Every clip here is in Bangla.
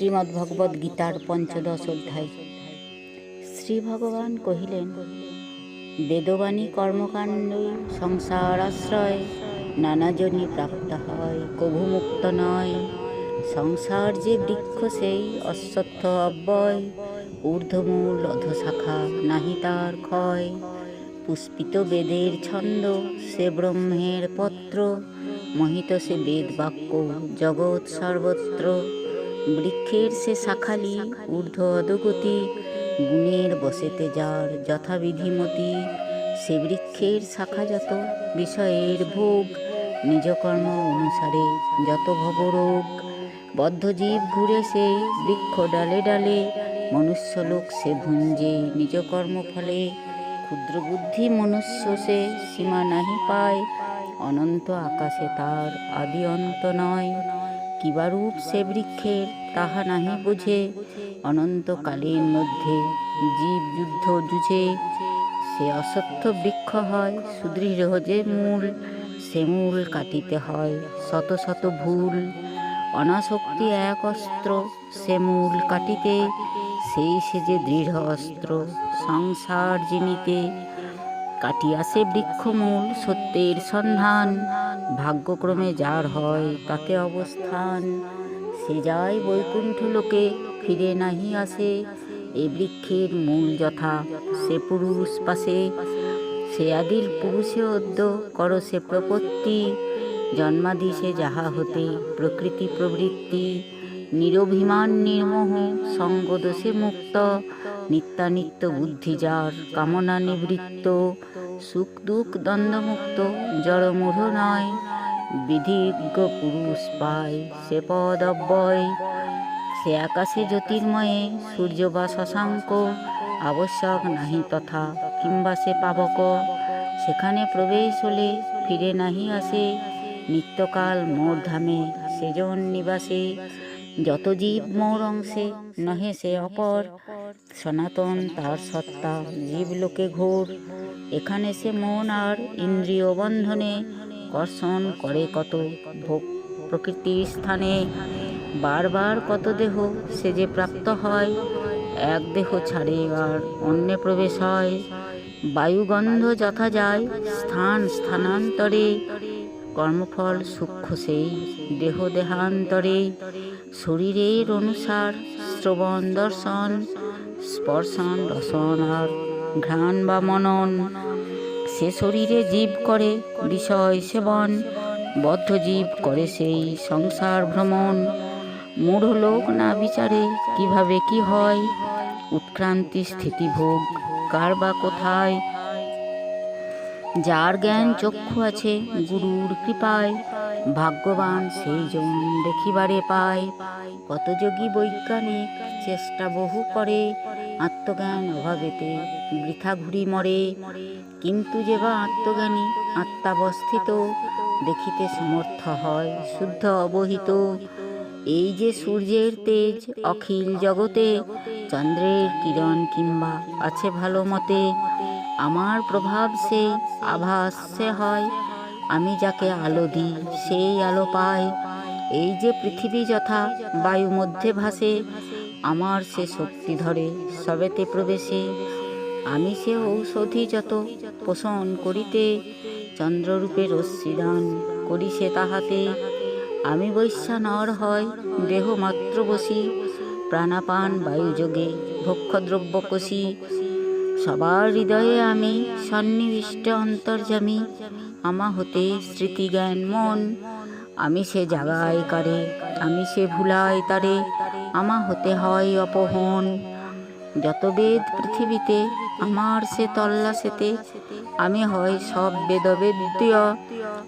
শ্রীমদ্ভগবদ্ গীতার পঞ্চদশ অধ্যায়। শ্রী ভগবান কহিলেন, বেদবাণী কর্মকাণ্ড সংসার আশ্রয় নানাজনই প্রাপ্ত হয় কভু মুক্ত নয়। সংসার যে বৃক্ষ, সেই অশ্বত্থ অব্যয়। ঊর্ধ্বমূল অধশাখা নাহি তার ক্ষয়। পুষ্পিত বেদের ছন্দ সে ব্রহ্মের পত্র। মহিত সে বেদ বাক্য জগৎ সর্বত্র। বৃক্ষের সে শাখালি, ঊর্ধ্ব অধগতি, গুণের বসেতে যার যথাবিধিমতি সে বৃক্ষের শাখা যত বিষয়ের ভোগ নিজ কর্ম অনুসারে যত ভবরোগ, বদ্ধজীব ঘুরে সে বৃক্ষ ডালে ডালে, মনুষ্যলোক সে ভুঞ্জে নিজ কর্ম ফলে, ক্ষুদ্র বুদ্ধি মনুষ্য সে সীমা নাহি পায়, অনন্ত আকাশে তার আদি অন্ত নয়। কিবারূপ সে বৃক্ষের, তাহা নাহি বুঝে। অনন্তকালের মধ্যে জীব যুদ্ধ জুঝে সে অসত্য বৃক্ষ হয়, সুদৃঢ় যে মূল, সে মূল কাটিতে হয় শত শত ভুল। অনাসক্তি এক অস্ত্র, সে মূল কাটিতে। সেই সে যে দৃঢ় অস্ত্র, সংসার জিনিতে। কাটিয়াছে বৃক্ষমূল সত্যের সন্ধান। ভাগ্যক্রমে যার হয় তাতে অবস্থান। সে যায় বৈকুণ্ঠ লোকে, ফিরে নাহি আসে। এ বৃক্ষের মূল যথা, সে পুরুষ পাশে। সে আদির পুরুষে অদ্য, কর সে প্রপত্তি। জন্মাদি সে যাহা হতে, প্রকৃতি প্রবৃত্তি। নিরভিমান নির্মোহ, সঙ্গদোষে মুক্ত। নিত্যানিত্য বুদ্ধি যার কামনা নিবৃত্ত, সুখ দুঃখ দ্বন্দ্বমুক্ত জড়মূঢ় নয় বিধিজ্ঞ পুরুষ পায় সে পদ অব্যয়। সে আকাশে জ্যোতির্ময়ে সূর্য বা শশাঙ্ক, আবশ্যক নাহি তথা কিংবা সে পাবক। সেখানে প্রবেশ হলে ফিরে নাহি আসে, নিত্যকাল মোর ধামে সেজন নিবাসে। যত জীব মোর অংশে, নহে সে অপর। সনাতন, তার সত্তা, জীবলোকে ঘোর। এখানে সে মন আর ইন্দ্রিয় বন্ধনে কর্ষণ করে কত ভোগ প্রকৃতির স্থানে। বারবার কত দেহ সে যে প্রাপ্ত হয়, এক দেহ ছাড়ে আর অন্যে প্রবেশ হয়। বায়ুগন্ধ যথা যায়, স্থান স্থানান্তরে, কর্মফল সূক্ষ্ম সেই দেহ দেহান্তরে। শরীরের অনুসার শ্রবণ দর্শন স্পর্শন রসন আর ঘ্রাণ বা মনন। সে শরীরে জীব করে, বিষয় সেবন। বদ্ধ জীব করে সেই সংসার ভ্রমণ। মূঢ় লোক না বিচারে, কীভাবে কি হয়? উৎক্রান্তি স্থিতি ভোগ কার বা কোথায়? যার জ্ঞান চক্ষু আছে, গুরুর কৃপায়। ভাগ্যবান সেই জন দেখিবারে পায়। কত যোগী বৈজ্ঞানিক চেষ্টা বহু করে। আত্মজ্ঞান অভাবেতে বৃথা ঘুরি মরে, কিন্তু যে বা আত্মজ্ঞানী আত্মাবস্থিত দেখিতে সমর্থ হয়, শুদ্ধ অবহিত। এই যে সূর্যের তেজ অখিল জগতে, চন্দ্রের কিরণ কিংবা আছে ভালো মতে, আমার প্রভাব সে আভাস সে হয়, আমি যাকে আলো দিই সেই আলো পায়। এই যে পৃথিবী যথা বায়ু মধ্যে ভাসে আমার সে শক্তি ধরে সবেতে প্রবেশে, আমি সে ঔষধি যত পোষণ করিতে চন্দ্ররূপে রশ্মিদান করি সে তাহাতে। আমি বৈশ্যা নর হয় দেহ মাত্র বসি, প্রাণাপান বায়ুযোগে ভক্ষদ্রব্য কষি। সবার হৃদয়ে আমি সন্নিবিষ্ট অন্তর্জামী আমা হতে স্মৃতি জ্ঞান মন। আমি সে জাগায় কারে, আমি সে ভুলাই তারে। আমা হতে হয় অপহন যত বেদ পৃথিবীতে, আমার সে তল্লাশেতে, আমি হয় সব বেদবেদ্য।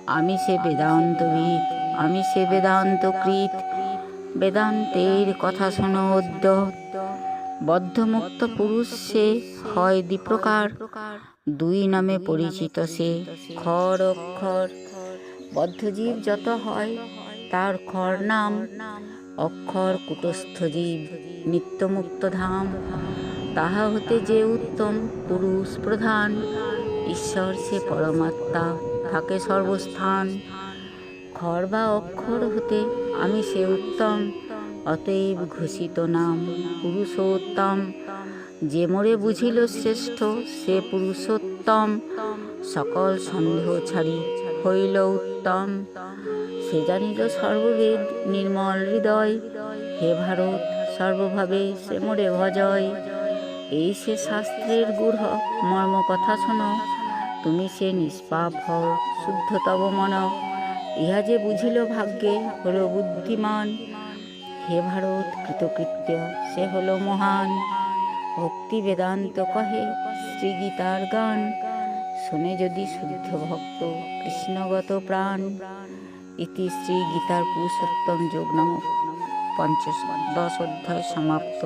আমি সে বেদান্তবিদ, আমি সে বেদান্তকৃত। বেদান্তের কথা শোনো অদ্য বদ্ধমুক্ত পুরুষ সে হয় দ্বিপ্রকার, দুই নামে পরিচিত সে খর অক্ষর। বদ্ধজীব যত হয় তার খর নাম অক্ষর কুটস্থ জীব, নিত্যমুক্ত ধাম। তাহা হতে যে উত্তম পুরুষ প্রধান, ঈশ্বর সে পরমাত্মা, থাকে সর্বস্থান। খর বা অক্ষর হতে আমি সে উত্তম, অতএব ঘোষিত নাম পুরুষোত্তম। যে মোরে বুঝিল শ্রেষ্ঠ, সে পুরুষোত্তম। সকল সন্দেহ ছাড়ি হইল উত্তম। সে জানিল, সর্ববেদ, নির্মল হৃদয়, হে ভারত, সর্বভাবে সে মোরে ভজয়। এই সে শাস্ত্রের গূঢ় মর্ম কথা শোনো। তুমি সে নিষ্পাপ হও, শুদ্ধ তব মন। ইহা যে বুঝিল ভাগ্যে হল বুদ্ধিমান। হে ভারত, কৃতকৃত্য, সে হলো মহান। ভক্তি বেদান্ত কহে শ্রী গীতার গান। শুনে যদি শুদ্ধ ভক্ত কৃষ্ণগত প্রাণ। ইতি শ্রী গীতার পুরুষোত্তম যোগ নামক পঞ্চদশ অধ্যায় সমাপ্ত